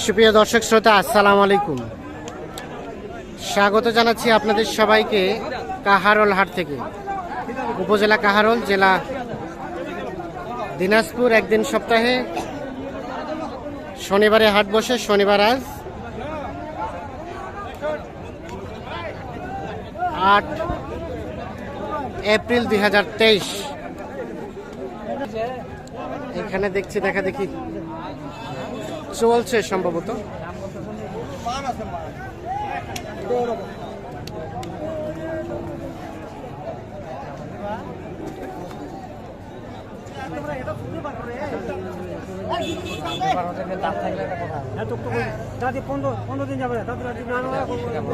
সুপ্রিয় দর্শক শ্রোতা, আসসালাম আলাইকুম। স্বাগত জানাচ্ছি আপনাদের সবাইকে কাহারোল হাট থেকে। উপজেলা কাহারোল, জেলা দিনাজপুর। একদিন সপ্তাহে শনিবারে হাট বসে, শনিবার আজ। আট এপ্রিল দুই হাজার তেইশ। এখানে দেখছি, দেখা দেখি। চলছে সম্ভবত।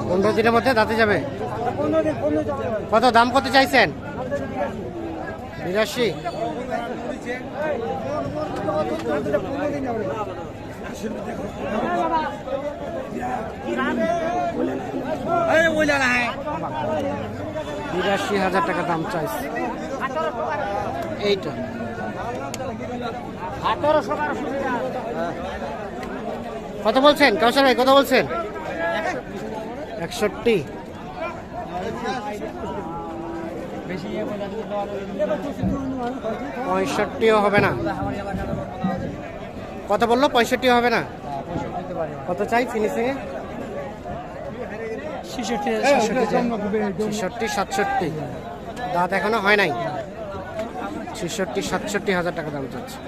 পনেরো দিনের মধ্যে দাঁতে যাবে। কত দাম কত চাইছেন? বিরাশি। যাবে বিরাশি হাজার টাকা দাম চাইছে। এইটা। কত বলছেন? কাউসার ভাই কত বলছেন? একষট্টি। পঁয়ষট্টিও হবে না। কত বলল পঁয়ষট্টি হবে না? কত চাই ফিনিশিং এ ছেষট্টি সাতষট্টি দাঁত এখনও হয় নাই? ছেষট্টি সাতষট্টি হাজার টাকা দাম চাচ্ছে।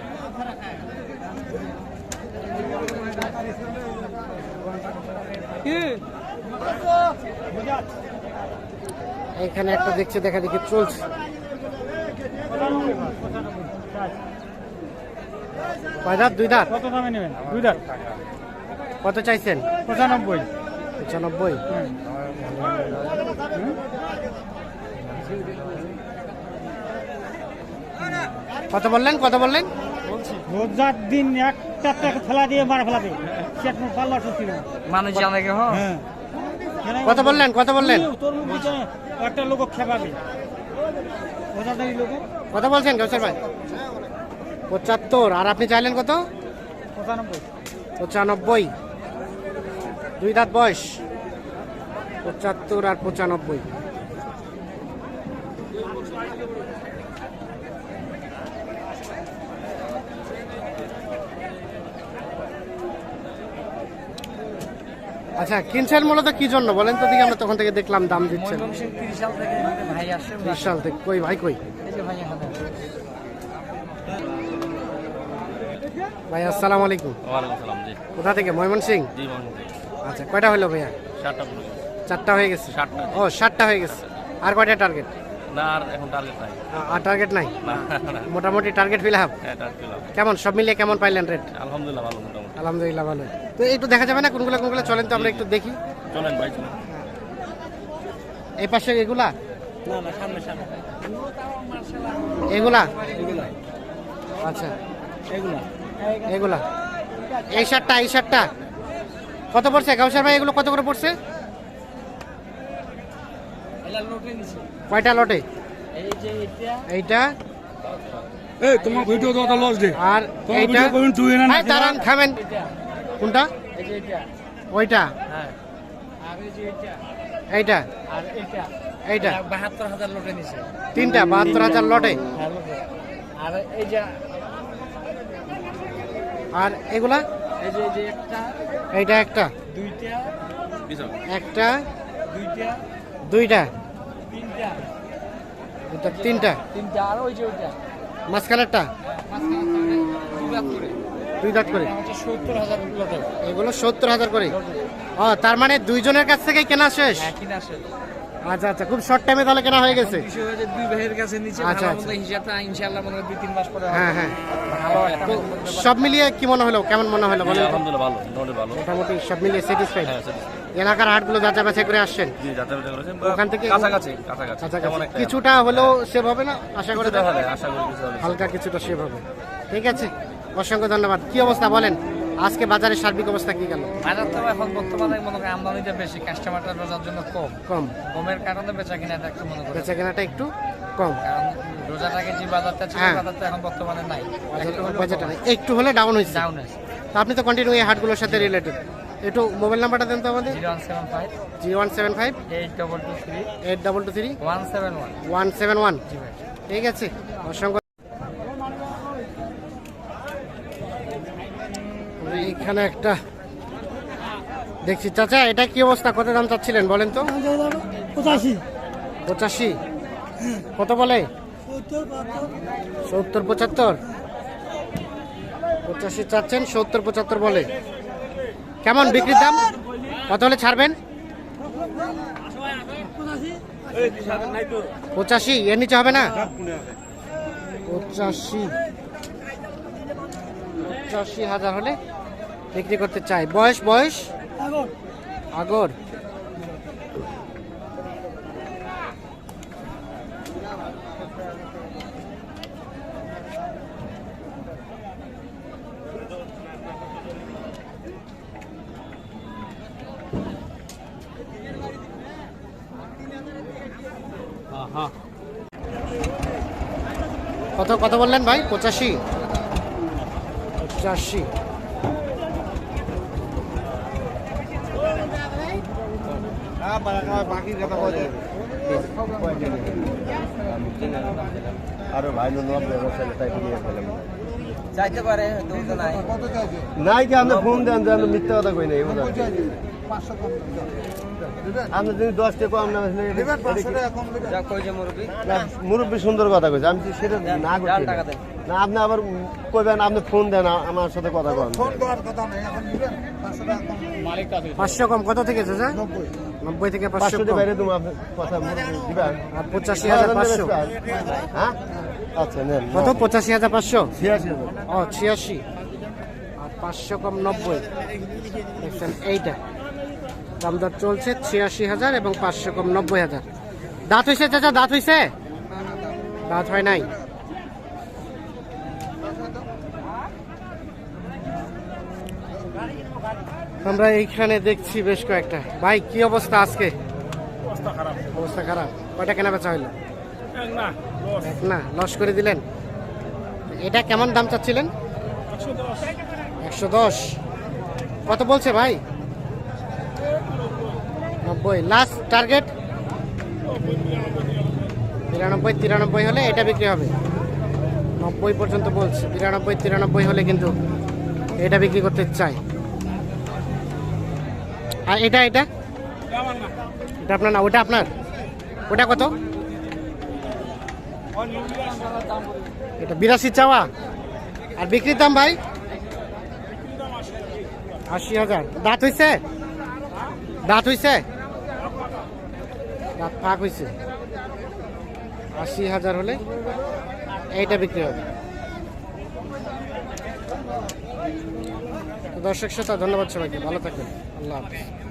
এখানে একটা দেখছে দেখা দেখি চলছে। কয় দাঁত? দুই দাঁত? কত দামে নেবেন? দুই দাঁত। কত চাইছেন? পঁচানব্বই। পঁচানব্বই। কত বললেন? কত বললেন? রোজার দিন একটা একটা ফেলা দিয়ে। মারা পাল্লা সত্যি মানুষ জানে কে হ্যাঁ। কত বললেন? কত বললেন? একটা লোক খেপাবে। কত বলছেন গৌসর ভাই? পঁচাত্তর। আর আপনি চাইলেন কত? পঁচানব্বই। পঁচানব্বই। দুই দাঁত বয়স। পঁচাত্তর আর পঁচানব্বই। আচ্ছা কিনছেন মূলত কি জন্য? বলেন তো দিকে আমরা তখন থেকে দেখলাম দাম দিচ্ছেন। তিরিশ সাল থেকে কই ভাই কই? ভাই আসসালামু আলাইকুম। কোথা থেকে? ময়মনসিং? আচ্ছা কয়টা হলো ভাইয়া? চারটা হয়ে গেছে? ও ষাটটা হয়ে গেছে। আর কয়টা টার্গেট আর টার্গেট নাই। মোটামুটি টার্গেট ফিল আপ হ্যাঁ পেলাম কেমন সব মিলিয়ে কেমন পাইলেন রেট আলহামদুলিল্লাহ ভালো মোটামুটি। আলহামদুলিল্লাহ ভালো। তো একটু দেখা যাবে না কোনগুলো কোনগুলো চলেন তো আমরা একটু দেখি। চলেন ভাই চলেন। এই পাশে এগুলা? না না সামনে সামনে। এগুলা। আচ্ছা। এগুলা। এই শার্টটা এই শার্টটা। কত পড়ছে? গাউসার ভাই এগুলো কত করে পড়ছে? কয়টা লটে? এই যে এটা এইটা? এই তোমার ভিডিও লস দে। আর এইটা? করুন তুই না এই দাঁড়ান থামেন। কোনটা? এই যে এটা ওইটা? হ্যাঁ। আর এই যে এটা এইটা? আর এটা এইটা? নিছে। তিনটা বাহাত্তর হাজার লটে। হ্যাঁ আর এই যে আর এগুলা? এই যে যে একটা এইটা একটা? দুইটা একটা দুইটা দুইটা? তিনটা। এটা তিনটা? তিনটা আর ওই যে ওইটা। মাঝখানেরটা? মাঝখানে দুই দুই দাঁত করে। সত্তর হাজার এগুলো সত্তর হাজার করে। ও তার মানে দুইজনের কাছ থেকেই কেনা শেষ? হ্যাঁ কিনা আসে আচ্ছা আচ্ছা খুব শর্ট টাইমে তাহলে কেনা হয়ে গেছে। দুই ভাইয়ের কাছে নিচে আচ্ছা, আচ্ছা। হিসাবটা ইনশাআল্লাহ মনে হয় দুই তিন মাস পরে হ্যাঁ হ্যাঁ। তো সব মিলিয়ে কি মনে হলো? কেমন মনে হলো বলেন আলহামদুলিল্লাহ ভালো মোটামুটি ভালো। মোটামুটি সব মিলিয়ে স্যাটিসফাইড হ্যাঁ এলাকার হাটগুলো যাচাই বাছাই করে আসছেন? ওখান থেকে- কাছাকাছি কাছাকাছি। আচ্ছা কিছুটা হলেও সেভ হবে না? আশা করে দেখা যায় আশা করি কিছু হবে। হালকা কিছুটা সেভ হবে। ঠিক আছে। অসংখ্য ধন্যবাদ। কি অবস্থা বলেন? আজকে বাজারের সার্বিক অবস্থা কি গেল? বাজার তো এখন বর্তমানে মনে করেন আমদানিটা বেশি কাস্টমারটা রোজার জন্য কম। কম। কমের কারণে বেচা কিনাটা একটু মনে করে বেচা কেনাটা একটু কম। কারণ রোজার আগে যে বাজারটা ছিল হ্যাঁ। বাজারটা এখন বর্তমানে নাই। একটু বাজারটা। একটু হলে ডাউন হয়েছে। ডাউন আছে তো আপনি তো কন্টিনিউ এই হাটগুলোর সাথে রিলেটেড একটু মোবাইল নাম্বারটা দেন তো আমাদের। Zero one seven five. Zero one seven five. Eight double two three. Eight double two three. One seven one. One seven one. ঠিক আছে। অসংখ্য এইখানে একটা দেখছি। চাচা এটা কি অবস্থা? কত দাম চাচ্ছিলেন বলেন তো? পঁচাশি। পঁচাশি? কত বলে? সত্তর পঁচাত্তর? পঁচাশি চাচ্ছেন সত্তর পঁচাত্তর বলে। কেমন বিক্রির দাম? কত হলে ছাড়বেন? পঁচাশি? এর নিচে হবে না? পঁচাশি। পঁচাশি হাজার হলে বিক্রি করতে চাই। বয়স বয়স? আগর। কত কত বললেন ভাই? পঁচাশি। পঁচাশি। আরও ভাই নব ব্যবস্থা তাই নিয়ে ফেলাম চাইতে পারে নাই নাই কি আপনি ফোন দেন যে আমি মিথ্যা কথা কই নাই আপনি যদি দশ টাকা কম মুরব্বী। মুরব্বী সুন্দর কথা কইছে। আমি সেটা না করছি না আপনি আবার কইবেন আপনি ফোন দেন আমার সাথে কথা কন। পাঁচশো কম। কত থেকে চাচা নব্বই। থেকে পাঁচশো। বাইরে তুমি আপনি কথা দিবেন আর পঁচাশি হাজার পাঁচশো হ্যাঁ? আচ্ছা নেন কত? পঁচাশি হাজার পাঁচশো? ছিয়াশি হাজার। ও ছিয়াশি। আর পাঁচশো কম নব্বই। এইটা। দাম দর চলছে ছিয়াশি হাজার এবং পাঁচশো কম নব্বই হাজার। দাঁত হইছে চাচা দাঁত হইছে? দাঁত হয় নাই। আমরা এইখানে দেখছি বেশ কয়েকটা। ভাই কি অবস্থা আজকে? অবস্থা খারাপ। কয়টা কেনা বেচা হইল? না লস করে দিলেন? এটা কেমন দাম চাচ্ছিলেন? একশো দশ। কত বলছে ভাই? নব্বই লাস্ট টার্গেট বিরানব্বই তিরানব্বই হলে এটা বিক্রি হবে। নব্বই পর্যন্ত বলছে। বিরানব্বই তিরানব্বই হলে কিন্তু এটা বিক্রি করতে চাই আর এটা এটা? এটা আপনার না, ওটা আপনার? ওটা কত? এটা বিরাশি চাওয়া। আর বিক্রির দাম ভাই? আশি হাজার। দাঁত হইছে? দাঁত হইছে? দাঁত ফাঁক হয়েছে আশি হাজার হলে এইটা বিক্রি হবে। দর্শক শ্রোতা, ধন্যবাদ সবাইকে। ভালো থাকবেন। আল্লাহ হাফিজ।